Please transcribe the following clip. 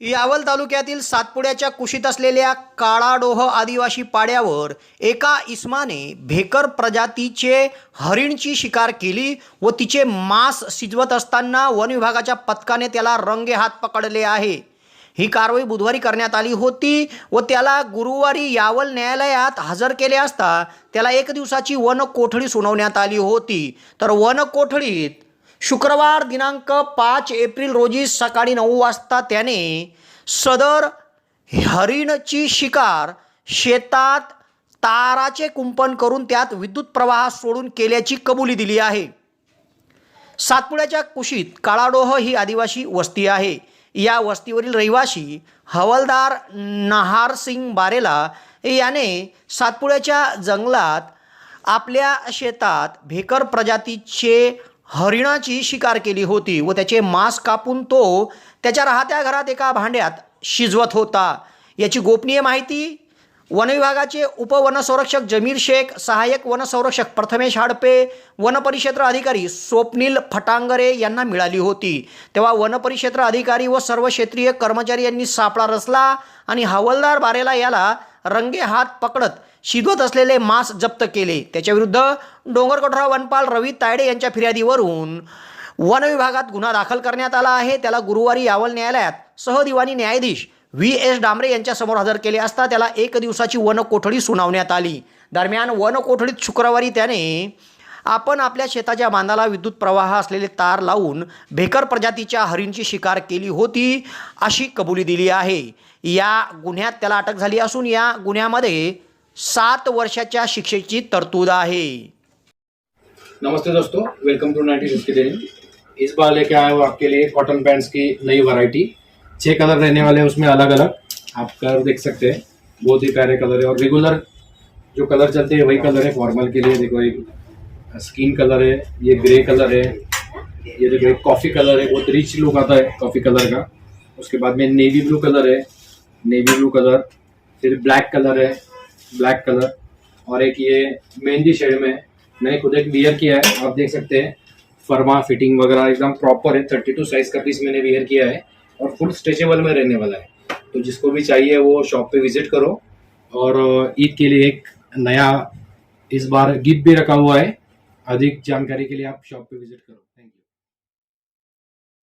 यावल तालुक्यातील सातपुड्याच्या कुशीत असलेल्या काळाडोह आदिवासी पाड्यावर एका इस्माने भेकर प्रजातीचे हरिणची शिकार केली व तिचे मांस शिजवत असताना वन विभागाच्या पथकाने त्याला रंगे हात पकडले आहे. ही कारवाई बुधवारी करण्यात आली होती व त्याला गुरुवारी यावल न्यायालयात हजर केले असता त्याला एक दिवसाची वन कोठडी सुनावण्यात आली होती. तर वन कोठडीत शुक्रवार दिनांक पाच एप्रिल रोजी सकाळी नऊ वाजता त्याने सदर हरिणची शिकार शेतात ताराचे कुंपण करून त्यात विद्युत प्रवाह सोडून केल्याची कबुली दिली आहे. सातपुड्याच्या कुशीत काळाडोह ही आदिवासी वस्ती आहे. या वस्तीवरील रहिवासी हवलदार नहारसिंग बारेला याने सातपुड्याच्या जंगलात आपल्या शेतात भेकर प्रजातीचे हरिणाची शिकार केली होती व त्याचे मांस कापून तो त्याच्या राहत्या घरात एका भांड्यात शिजवत होता. याची गोपनीय माहिती वनविभागाचे उपवनसंरक्षक जमीर शेख सहाय्यक वनसंरक्षक प्रथमेश हाडपे वनपरिक्षेत्र अधिकारी स्वप्नील फटांगरे यांना मिळाली होती. तेव्हा वनपरिक्षेत्र अधिकारी व सर्व क्षेत्रीय कर्मचारी यांनी सापळा रचला आणि हवालदार बारेला याला रंगे हात पकडत शिजवत असलेले मांस जप्त केले. त्याच्याविरुद्ध डोंगरकठोरा वनपाल रवी तायडे यांच्या फिर्यादीवरून वन विभागात गुन्हा दाखल करण्यात आला आहे. त्याला गुरुवारी यावल न्यायालयात सहदिवानी न्यायाधीश व्ही एस डांबरे यांच्यासमोर हजर केले असता त्याला एक दिवसाची वन कोठडी सुनावण्यात आली. दरम्यान वन कोठडीत शुक्रवारी त्याने आपण आपल्या शेताच्या बांधाला विद्युत प्रवाह असलेले तार लावून भेकर प्रजातीच्या हरिणची शिकार केली होती अशी कबुली दिली आहे. या गुन्ह्यात त्याला अटक झाली असून या गुन्ह्यामध्ये सात वर्षाच्या शिक्षेची तरतूद आहे. नमस्ते दोस्तों welcome to ninety fifty daily इस बार लेके आए हो आपके लिए कॉटन पैंट्स की नई वैरायटी छः कलर रहने वाले हैं उसमें अलग अलग आप कलर देख सकते हैं। बहुत ही प्यारे कलर है और रेगुलर जो कलर चलते हैं वही कलर है फॉर्मल के लिए। देखो एक स्किन कलर है, ये ग्रे कलर है, ये देखो एक कॉफ़ी कलर है, बहुत रिच लुक आता है कॉफ़ी कलर का। उसके बाद में नेवी ब्लू कलर है नेवी ब्लू कलर, फिर ब्लैक कलर है ब्लैक कलर। और एक ये मेहंदी शेड में मैंने खुद एक वियर किया है, आप देख सकते हैं, फर्मा फिटिंग वगैरह एकदम प्रॉपर है थर्टी टू साइज़ का पीस मैंने वियर किया है और फुल स्ट्रेचेबल में रहने वाला है। तो जिसको भी चाहिए वो शॉप पे विज़िट करो। और ईद के लिए एक नया इस बार गिफ्ट भी रखा हुआ है। अधिक जानकारी के लिए आप शॉप पे विजिट करो। Thank you